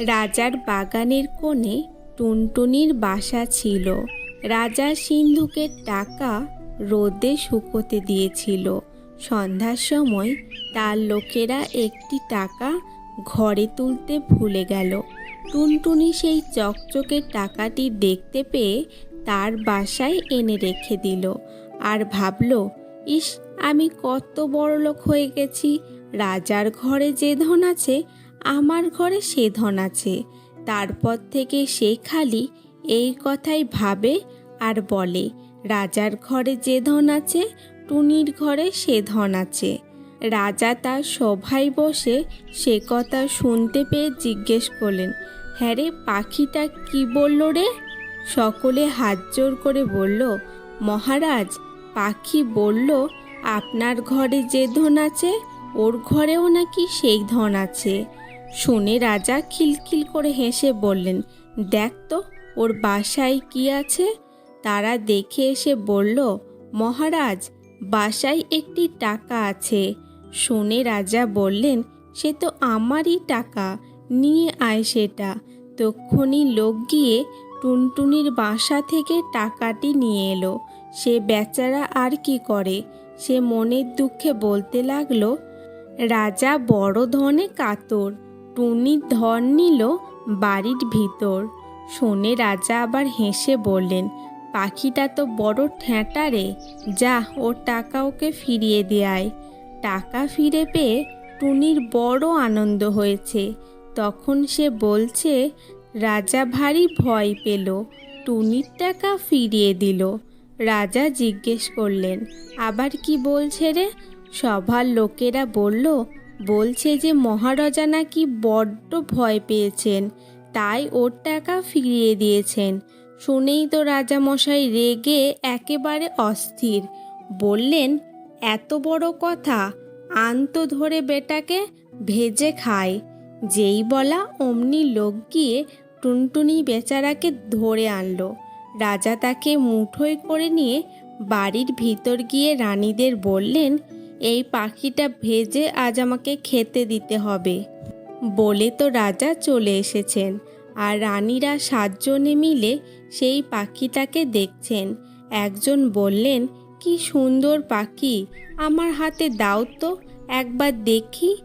রাজার বাগানের কোণে টুনটুনির বাসা ছিল। রাজা সিন্ধুকের টাকা রোদে শুকোতে দিয়েছিল। সন্ধ্যার সময় তার লোকেরা একটি টাকা ঘরে তুলতে ভুলে গেল। টুনটুনি সেই চকচকে টাকাটি দেখতে পেয়ে তার বাসায় এনে রেখে দিল আর ভাবল, ইস, আমি কত বড় লোক হয়ে গেছি। রাজার ঘরে যে ধন আছে আমার ঘরে সে ধন আছে। তারপর থেকে সে খালি এই কথাই ভাবে আর বলে, রাজার ঘরে যে ধন আছে, টুনির ঘরে সে ধন আছে। রাজা তার সভায় বসে সে কথা শুনতে পেয়ে জিজ্ঞেস করলেন হ্যাঁ রে, পাখিটা কি বলল রে? সকলে হাত জোর করে বলল, মহারাজ, পাখি বলল, আপনার ঘরে যে ধন আছে, ওর ঘরেও নাকি সেই ধন আছে। শুনে রাজা খিলখিল করে হেসে বললেন, দেখ তো, ওর বাসায় কি আছে? তারা দেখে এসে বলল, মহারাজ, বাসায় একটি টাকা আছে। শুনে রাজা বললেন, সে তো আমারই টাকা, নিয়ে আয় সেটা। তক্ষুনি লোক গিয়ে টুনটুনির বাসা থেকে টাকাটি নিয়ে এলো। সে বেচারা আর কি করে? সে মনের দুঃখে বলতে লাগল, রাজা বড় ধনে কাতর। টুনি ধন নিল বাড়ির ভিতর। শুনে রাজা আবার হেসে বললেন, পাখিটা তো বড় ঠ্যাঁটা রে, যা, ওর টাকা ওকে ফিরিয়ে দেয় টাকা ফিরে পেয়ে টুনির বড় আনন্দ হয়েছে। তখন সে বলছে, রাজা ভারী ভয় পেল, টুনির টাকা ফিরিয়ে দিল। রাজা জিজ্ঞেস করলেন, আবার কি বলছে রে? সভার লোকেরা বলল বলছে যে মহারাজা নাকি বড্ড ভয় পেয়েছেন, তাই ওর টাকা ফিরিয়ে দিয়েছেন। শুনেই তো রাজামশাই রেগে একেবারে অস্থির। বললেন, এত বড় কথা, আন্ত ধরে বেটাকে ভেজে খায় যেই বলা অমনি লোক গিয়ে টুনটুনি বেচারাকে ধরে আনলো। রাজা তাকে মুঠোয় করে নিয়ে বাড়ির ভিতর গিয়ে রানীদের বললেন এই পাখিটা ভেজে আজ আমাকে খেতে দিতে হবে। বলে তো রাজা চলে এসেছেন। আর রানীরা সাতজনে মিলে সেই পাখিটাকে দেখছেন। একজন বললেন, কি সুন্দর পাখি, আমার হাতে দাও তো, একবার দেখি।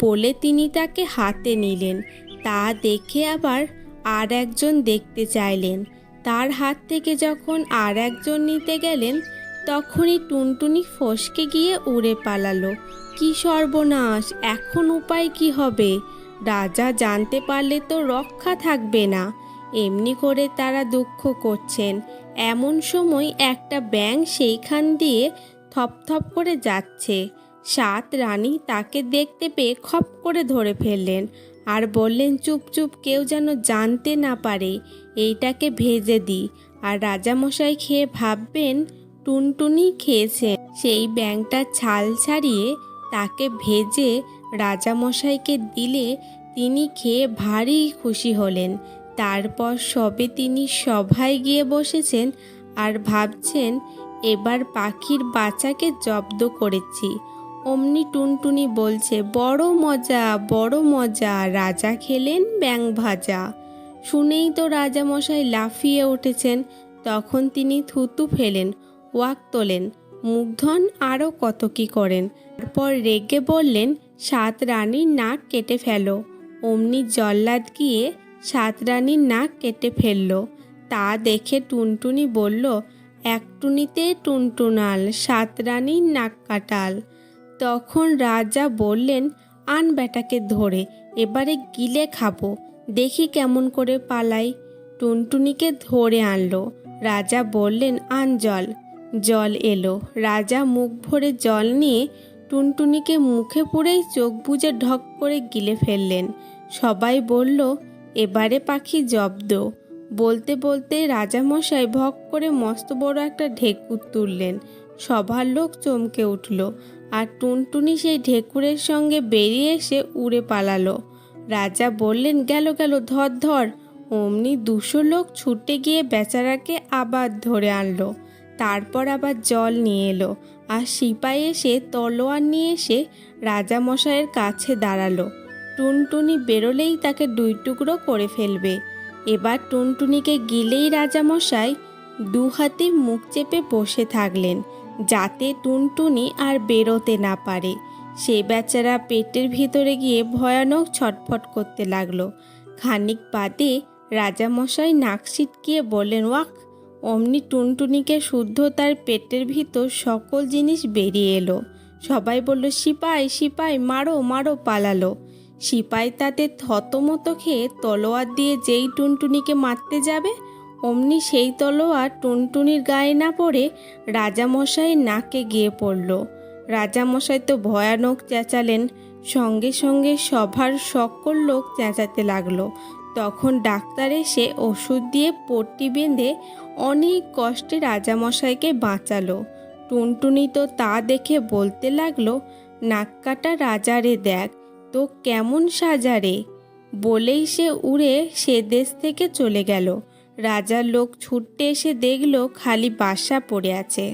বলে তিনি তাকে হাতে নিলেন। তা দেখে আবার আর একজন দেখতে চাইলেন। তার হাত থেকে যখন আর একজন নিতে গেলেন তখনই টুনটুনি ফসকে গিয়ে উড়ে পালালো। কি সর্বনাশ! এখন উপায় কি হবে? রাজা জানতে পারলে তো রক্ষা থাকবে না। এমনি করে তারা দুঃখ করছেন। এমন সময় একটা ব্যাং সেইখান দিয়ে থপথপ করে যাচ্ছে। সাত রানী তাকে দেখতে পেয়ে খপ করে ধরে ফেললেন আর বললেন, চুপ চুপ, কেউ যেন জানতে না পারে। এইটাকে ভেজে দিই। আর রাজামশাই খেয়ে ভাববেন টুনটুনি খেয়েছে। সেই ব্যাংটার ছাল ছাড়িয়ে তাকে ভেজে রাজামশাইকে দিলে তিনি খেয়ে ভারী খুশি হলেন। তারপর সবে তিনি সভায় গিয়ে বসেছেন আর ভাবছেন, এবার পাখির বাচ্চাকে জব্দ করেছি। অমনি টুনটুনি বলছে, বড় মজা বড় মজা, রাজা খেলেন ব্যাং ভাজা। শুনেই তো রাজামশাই লাফিয়ে উঠেছেন। তখন তিনি থুতু ফেলেন। ওয়াক তোলেন, মুগ্ধন আরও কত কি করেন। তারপর রেগে বললেন, সাত রানীর নাক কেটে ফেলো। অমনি জল্লাদ গিয়ে সাত রানীর নাক কেটে ফেলল। তা দেখে টুনটুনি বলল এক টুনিতে টুনটুনাল, সাত রানীর নাক কাটাল। তখন রাজা বললেন, আন বেটাকে ধরে, এবারে গিলে খাব, দেখি কেমন করে পালাই। টুনটুনিকে ধরে আনলো। রাজা বললেন, আন জল। জল এলো। রাজা মুখ ভরে জল নিয়ে টুনটুনিকে মুখে পুরেই চোখ বুজে ঢক করে গিলে ফেললেন। সবাই বলল, এবারে পাখি জব্দ। বলতে বলতে রাজামশাই ভক করে মস্ত বড় একটা ঢেকুর তুললেন। সবার লোক চমকে উঠল আর টুনটুনি সেই ঢেকুরের সঙ্গে বেরিয়ে এসে উড়ে পালালো। রাজা বললেন, গেল গেল, ধর ধর। অমনি দুশো লোক ছুটে গিয়ে বেচারাকে আবার ধরে আনলো। তারপর আবার জল নিয়ে এলো আর সিপাই এসে তলোয়ার নিয়ে এসে রাজামশাইয়ের কাছে দাঁড়াল। টুনটুনি বেরোলেই তাকে দুই টুকরো করে ফেলবে। এবার টুনটুনিকে গিলেই রাজামশাই দু হাতে মুখ চেপে বসে থাকলেন যাতে টুনটুনি আর বেরোতে না পারে। সে বেচারা পেটের ভিতরে গিয়ে ভয়ানক ছটফট করতে লাগল। খানিক বাদে রাজামশাই নাক ছিটকিয়ে বললেন, ওয়াক অমনি টুনটুনিকে শুদ্ধ তার পেটের ভিতর সকল জিনিস বেরিয়ে এলো। সবাই বলল, সিপাই সিপাই, মারো মারো, পালালো। সিপাই তাতে থতমত খেয়ে তলোয়ার দিয়ে যেই টুনটুনিকে মারতে যাবে, অমনি সেই তলোয়ার টুনটুনির গায়ে না পড়ে রাজামশাই নাকে গিয়ে পড়ল। রাজামশাই তো ভয়ানক চেঁচালেন। সঙ্গে সঙ্গে সভার সকল লোক চেঁচাতে লাগল। তখন ডাক্তার এসে ওষুধ দিয়ে পট্টি বেঁধে অনেক কষ্টে রাজামশাইকে বাঁচালো। টুনটুনি তো তা দেখে বলতে লাগল, নাক কাটা রাজারে দেখ, তো কেমন সাজারে বলেই সে উড়ে সে দেশ থেকে চলে গেল। রাজার লোক ছুটতে এসে দেখল খালি বাসা পড়ে আছে।